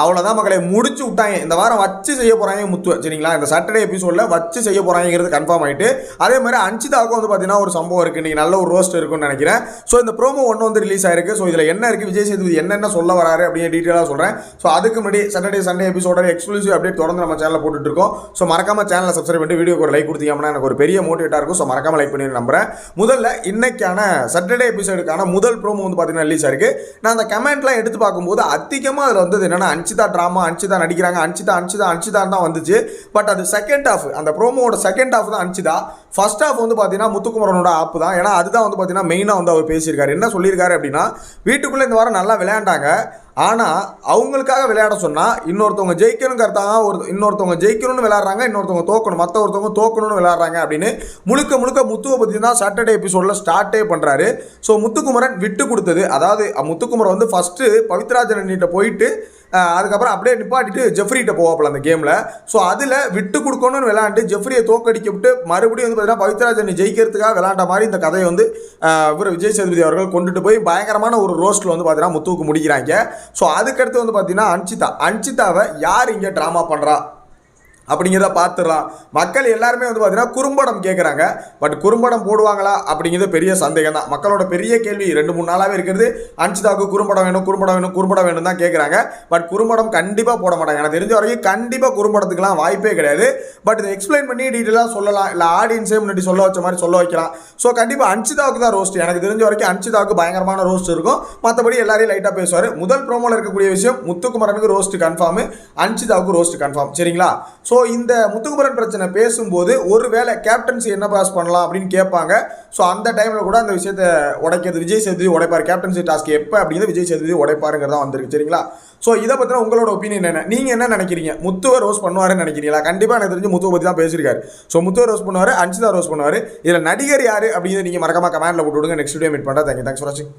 அவ்வளோதான் மக்களை முடிச்சு விட்டாங்க. இந்த வாரம் வச்சு செய்ய போகிறாங்க முத்து. சரிங்களா? இந்த சாட்டர்டே எபிசோடில் வச்சு செய்ய போகிறாங்கிறது கன்ஃபார்ம் ஆகிட்டு அதே மாதிரி அஞ்சிதாவுக்கும் வந்து பார்த்தீங்கன்னா ஒரு சம்பவம் இருக்குது இன்றைக்கி நல்ல ஒரு ரோஸ்ட் இருக்குன்னு நினைக்கிறேன். ஸோ இந்த ப்ரோமோ ஒன்று வந்து ரிலீஸ் ஆயிருக்கு. ஸோ இதில் என்ன இருக்குது விஜய் சேதுபதி என்னென்ன சொல்ல வராரு அப்படின்னு டீட்டெயிலாக சொல்கிறேன் ஸோ அதுக்கு முன்னாடி Saturday Sunday episode exclusive update தொடர்ந்து நம்ம சேனலில் போட்டுட்டு இருக்கோம். ஸோ மறக்காம சேனலை சப்ஸ்கிரைப் பண்ணி வீடியோக்கு ஒரு லைக் கொடுத்தீங்கன்னா எனக்கு ஒரு பெரிய மோட்டிவேட்டாக இருக்கும். ஸோ மறக்காம லைக் பண்ணி நம்புறேன். முதல்ல இன்னைக்கான சாட்டர்டே எபிசோடுக்கான முதல் ப்ரோமோ வந்து பார்த்தீங்கன்னா ரிலீஸ் ஆயிருக்கு. நான் அந்த கமெண்ட்லாம் எடுத்து பார்க்கும்போது அதிகமாக அதில் வந்தது என்னென்னா அன்சிதா ட்ராமா அன்சிதா நடிக்கிறாங்க. அன்சிதா அன்சிதா அன்சிதான் தான் வந்துச்சு. பட் அது செகண்ட் ஹாஃப் அந்த ப்ரோமோட செகண்ட் ஹாஃப் தான் அன்சிதா. ஃபர்ஸ்ட் ஆஃப் வந்து பார்த்தீங்கன்னா முத்துக்குமரனோட ஆப் தான். ஏன்னா அதுதான் வந்து பார்த்தீங்கன்னா மெயினாக வந்து அவர் பேசியிருக்காரு. என்ன சொல்லியிருக்காரு அப்படின்னா வீட்டுக்குள்ளே இந்த வாரம் நல்லா விளையாண்டாங்க. ஆனால் அவங்களுக்காக விளையாட சொன்னால் இன்னொருத்தவங்க ஜெயிக்கணுங்கிறதாங்க ஒரு இன்னொருத்தவங்க ஜெயிக்கணும்னு விளையாடுறாங்க இன்னொருத்தவங்க தோக்கணும். மற்ற ஒருத்தவங்க தோக்கணும்னு விளையாடுறாங்க அப்படின்னு முழுக்க முழுக்க முத்துவை பற்றி தான் சாட்டர்டே எபிசோடில் ஸ்டார்ட்டே பண்ணுறாரு ஸோ முத்துக்குமரன் விட்டு கொடுத்தது. அதாவது முத்துக்குமரன் வந்து ஃபஸ்ட்டு பவித்ராஜனிட்ட போயிட்டு அதுக்கப்புறம் அப்படியே நிப்பாட்டிட்டு ஜெஃப்ரிகிட்ட போவாப்பில் அந்த கேமில் ஸோ அதில் விட்டு கொடுக்கணும்னு விளையாண்டு ஜெஃப்ரியை தோக்கடிக்க விட்டு மறுபடியும் வந்து பார்த்தீங்கன்னா பவித்ராஜனை ஜெயிக்கிறதுக்காக விளாண்ட மாதிரி இந்த கதையை வந்து இவர் விஜய் சேதுபதி அவர்கள் கொண்டுட்டு போய் பயங்கரமான ஒரு ரோஸ்ட்டில் வந்து பார்த்தீங்கன்னா முத்துவுக்கு முடிக்கிறாங்க. ஸோ அதுக்கடுத்து வந்து பார்த்தீங்கன்னா அன்சிதா. அன்சிதாவை யார் இங்கே ட்ராமா பண்ணுறா அப்படிங்கிறத பார்த்துடலாம். மக்கள் எல்லாருமே வந்து பார்த்தீங்கன்னா குறும்படம் கேட்குறாங்க பட் குறும்படம் போடுவாங்களா அப்படிங்கிறது பெரிய சந்தேகம் தான். மக்களோட பெரிய கேள்வி ரெண்டு மூணு நாளாகவே இருக்கிறது. அன்சிதாவுக்கு குறும்படம் வேணும் குறும்படம் வேணும் குறும்படம் வேணும் தான் கேட்குறாங்க பட் குறும்படம் கண்டிப்பாக போட மாட்டாங்க. எனக்கு தெரிஞ்ச வரைக்கும் கண்டிப்பாக குறும்படத்துக்குலாம் வாய்ப்பே கிடையாது. பட் இதை எக்ஸ்பிளைன் பண்ணி டீட்டெயிலாக சொல்லலாம். இல்லை ஆடியன்ஸே முன்னாடி சொல்ல வச்ச மாதிரி சொல்ல வைக்கலாம். ஸோ கண்டிப்பாக அன்சிதாவுக்கு தான் ரோஸ்ட் எனக்கு தெரிஞ்ச வரைக்கும் அன்சிதாவுக்கு பயங்கரமான ரோஸ்ட் இருக்கும். மற்றபடி எல்லாரையும் லைட்டாக பேசுவார். முதல் ப்ரோமோவில் இருக்கக்கூடிய விஷயம் முத்துக்குமரனுக்கு ரோஸ்ட் கன்ஃபார்ம் அன்சிதாவுக்கு ரோஸ்ட் கன்ஃபார்ம் சரிங்களா? ஸோ இந்த முத்துக்குமரன் பிரச்சனை பேசும்போது ஒருவேளை கேப்டன்சி என்ன பாஸ் பண்ணலாம் அப்படின்னு கேட்பாங்க. ஸோ அந்த டைமில் கூட அந்த விஷயத்தை உடைக்கிறது விஜய் சேதுபதி உடைப்பார். கேப்டன்சி டாஸ்க் எப்போ அப்படிங்கிறது விஜய் சேதுபதி உடைப்பாருங்கிறதா வந்திருக்கு சரிங்களா? ஸோ இதை பற்றின உங்களோட ஒப்பீனியன் என்ன? நீங்கள் என்ன நினைக்கிறீங்க? முத்துவை ரோஸ் பண்ணுவாருன்னு நினைக்கிறீங்களா? கண்டிப்பாக எனக்கு தெரிஞ்சு முத்துவை பற்றி தான் பேசியிருக்காரு. ஸோ முத்துவை ரோஸ் பண்ணுவார் அன்சிதா ரோஸ் பண்ணுவார். இதில் நடிகர் யார் அப்படிங்கிறத நீங்கள் மறக்காமல் கமெண்ட்டில் போட்டு விடுங்க. நெக்ஸ்ட் வீடியோ மீட் பண்ணுறேன் தேங்க்யூ தேங்க்ஸ் ஃபார் வாட்சிங்